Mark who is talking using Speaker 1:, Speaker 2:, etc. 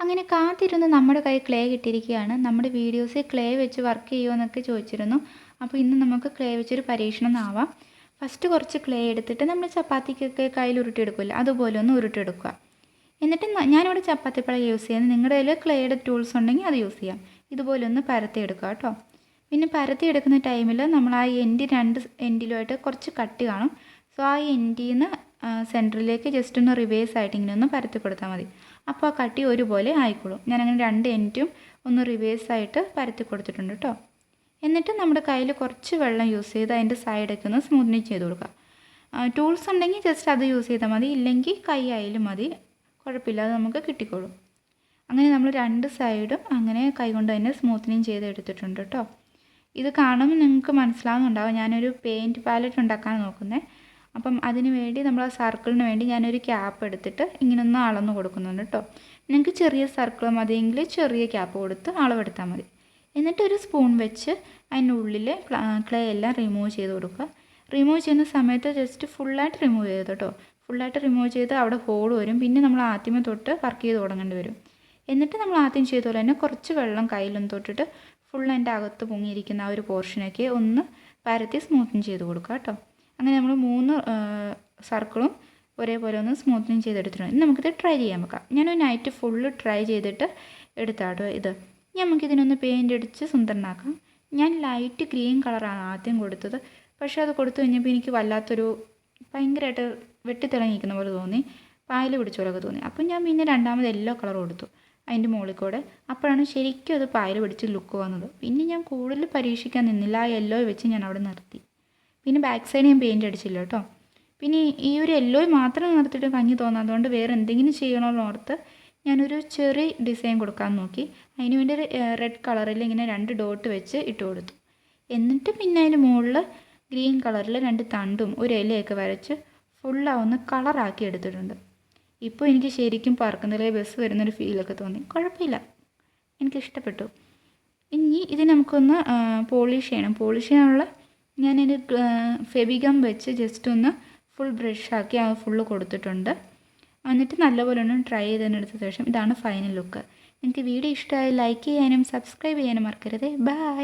Speaker 1: അങ്ങനെ കാത്തിരുന്ന് നമ്മുടെ കൈ ക്ലേ കിട്ടിയിരിക്കുകയാണ്. നമ്മുടെ വീഡിയോസിൽ ക്ലേ വെച്ച് വർക്ക് എന്നൊക്കെ ചോദിച്ചിരുന്നു. അപ്പോൾ ഇന്ന് നമുക്ക് ക്ലേ വെച്ചൊരു പരീക്ഷണം ആവാം. ഫസ്റ്റ് കുറച്ച് ക്ലേ എടുത്തിട്ട് നമ്മൾ ചപ്പാത്തിക്കൊക്കെ കയ്യിൽ ഉരുട്ടിയെടുക്കില്ല? അതുപോലെ ഒന്ന് ഉരുട്ടിയെടുക്കുക. എന്നിട്ട് ഞാനിവിടെ ചപ്പാത്തി പഴം യൂസ് ചെയ്യുന്നത് നിങ്ങളുടെ കയ്യിൽ ക്ലേയുടെ ടൂൾസ് ഉണ്ടെങ്കിൽ അത് യൂസ് ചെയ്യാം. ഇതുപോലെ ഒന്ന് പരത്തിയെടുക്കുക കേട്ടോ. പിന്നെ പരത്തിയെടുക്കുന്ന ടൈമിൽ നമ്മൾ ആ എൻഡ് രണ്ട് എൻഡിലുമായിട്ട് കുറച്ച് കട്ടി കാണും. സോ ആ എൻഡിൽ നിന്ന് സെന്ററിലേക്ക് ജസ്റ്റ് ഒന്ന് റിവേഴ്സ് ആയിട്ട് ഇങ്ങനെ ഒന്ന് പരത്തി കൊടുത്താൽ മതി. അപ്പോൾ ആ കട്ടി ഒരുപോലെ ആയിക്കോളും. ഞാനങ്ങനെ രണ്ട് എന്റും ഒന്ന് റിവേഴ്സ് ആയിട്ട് പരത്തി കൊടുത്തിട്ടുണ്ട് കേട്ടോ എന്നിട്ട് നമ്മുടെ കയ്യിൽ കുറച്ച് വെള്ളം യൂസ് ചെയ്ത് അതിന്റെ സൈഡൊക്കെ ഒന്ന് സ്മൂത്തനിങ് ചെയ്ത് കൊടുക്കുക ടൂൾസ് ഉണ്ടെങ്കിൽ ജസ്റ്റ് അത് യൂസ് ചെയ്താൽ മതി. ഇല്ലെങ്കിൽ കൈ ആയാലും മതി. കുഴപ്പമില്ല അത് നമുക്ക് കിട്ടിക്കോളും. അങ്ങനെ നമ്മൾ രണ്ട് സൈഡും അങ്ങനെ കൈകൊണ്ട് തന്നെ സ്മൂത്തനിങ് ചെയ്ത് എടുത്തിട്ടുണ്ട് കേട്ടോ ഇത് കാണുമ്പോൾ നിങ്ങൾക്ക് മനസ്സിലാവുന്നുണ്ടാവും. ഞാനൊരു പെയിന്റ് പാലറ്റ് ഉണ്ടാക്കാൻ നോക്കുന്നത് അപ്പം അതിന് വേണ്ടി നമ്മൾ ആ സർക്കിളിന് വേണ്ടി ഞാനൊരു ക്യാപ്പ് എടുത്തിട്ട് ഇങ്ങനെ ഒന്ന് അളന്ന് കൊടുക്കുന്നുണ്ട് കേട്ടോ നിങ്ങൾക്ക് ചെറിയ സർക്കിൾ മതിയെങ്കിൽ ചെറിയ ക്യാപ്പ് കൊടുത്ത് അളവെടുത്താൽ മതി. എന്നിട്ട് ഒരു സ്പൂൺ വെച്ച് അതിന്റെ ഉള്ളിൽ ക്ലേ എല്ലാം റിമൂവ് ചെയ്ത് കൊടുക്കുക. റിമൂവ് ചെയ്യുന്ന സമയത്ത് ജസ്റ്റ് ഫുള്ളായിട്ട് റിമൂവ് ചെയ്ത് കേട്ടോ ഫുള്ളായിട്ട് റിമൂവ് ചെയ്ത് അവിടെ ഹോൾ വരും. പിന്നെ നമ്മൾ ആദ്യമേ തൊട്ട് വർക്ക് ചെയ്ത് തുടങ്ങേണ്ടി വരും. എന്നിട്ട് നമ്മൾ ആദ്യം ചെയ്ത പോലെ തന്നെ കുറച്ച് വെള്ളം കയ്യിലൊന്ന് തൊട്ടിട്ട് ഫുൾ അതിന്റെ അകത്ത് പൊങ്ങിയിരിക്കുന്ന ആ ഒരു പോർഷനൊക്കെ ഒന്ന് പരത്തി സ്മൂത്തിങ് ചെയ്ത് കൊടുക്കുക കേട്ടോ അങ്ങനെ നമ്മൾ മൂന്ന് സർക്കിളും ഒരേപോലെ ഒന്ന് സ്മൂത്തനിങ് ചെയ്തെടുത്തിട്ടുണ്ട്. ഇനി നമുക്കിത് ട്രൈ ചെയ്യാൻ വെക്കാം. ഞാനൊരു നൈറ്റ് ഫുള്ള് ട്രൈ ചെയ്തിട്ട് എടുത്താട്ടോ ഇത്. നമുക്കിതിനൊന്ന് പെയിന്റ് അടിച്ച് സുന്ദരനാക്കാം. ഞാൻ ലൈറ്റ് ഗ്രീൻ കളറാണ് ആദ്യം കൊടുത്തത്. പക്ഷേ അത് കൊടുത്തു കഴിഞ്ഞപ്പോൾ എനിക്ക് വല്ലാത്തൊരു ഭയങ്കരമായിട്ട് വെട്ടിത്തിളങ്ങിയിരിക്കുന്ന പോലെ തോന്നി. പായൽ പിടിച്ച പോലെയൊക്കെ തോന്നി. അപ്പം ഞാൻ പിന്നെ രണ്ടാമത് യെല്ലോ കളർ കൊടുത്തു അതിന്റെ മുകളിൽ കൂടെ. അപ്പോഴാണ് ശരിക്കും അത് പായൽ പിടിച്ച് ലുക്ക് വന്നത്. പിന്നെ ഞാൻ കൂടുതൽ പരീക്ഷിക്കാൻ നിന്നില്ല. ആ യെല്ലോ വെച്ച് ഞാൻ അവിടെ നിർത്തി. പിന്നെ ബാക്ക് സൈഡ് ഞാൻ പെയിന്റ് അടിച്ചില്ല കേട്ടോ. പിന്നെ ഈ- ഒരു യെല്ലോ മാത്രം നിർത്തിയിട്ട് ഭംഗി തോന്നാത്തതുകൊണ്ട് വേറെ എന്തെങ്കിലും ചെയ്യണമെന്ന് ഓർത്ത് ഞാനൊരു ചെറിയ ഡിസൈൻ കൊടുക്കാൻ നോക്കി. അതിന് വേണ്ടി റെഡ് കളറിൽ ഇങ്ങനെ രണ്ട് ഡോട്ട് വെച്ച് ഇട്ട് കൊടുത്തു. എന്നിട്ട് പിന്നെ അതിന് മുകളിൽ ഗ്രീൻ കളറിൽ രണ്ട് തണ്ടും ഒരു ഇലയൊക്കെ വരച്ച് ഫുള്ളാവുന്ന കളറാക്കി എടുത്തിട്ടുണ്ട്. ഇപ്പോൾ എനിക്ക് ശരിക്കും പറക്കുന്നതിലെ ബസ് വരുന്നൊരു ഫീലൊക്കെ തോന്നി. കുഴപ്പമില്ല. എനിക്കിഷ്ടപ്പെട്ടു ഇനി ഇത് നമുക്കൊന്ന് പോളിഷ് ചെയ്യണം. പോളിഷ് ചെയ്യാനുള്ള ഞാനൊരു ഫെബിഗം വെച്ച് ജസ്റ്റ് ഒന്ന് ഫുൾ ബ്രഷാക്കി ആ ഫുള്ള് കൊടുത്തിട്ടുണ്ട്. എന്നിട്ട് നല്ലപോലെ ഒന്ന് ട്രൈ ചെയ്തതിനെടുത്ത ശേഷം ഇതാണ് ഫൈനൽ ലുക്ക് നിങ്ങൾക്ക് വീഡിയോ ഇഷ്ടമായി ലൈക്ക് ചെയ്യാനും സബ്സ്ക്രൈബ് ചെയ്യാനും മറക്കരുത്. ബൈ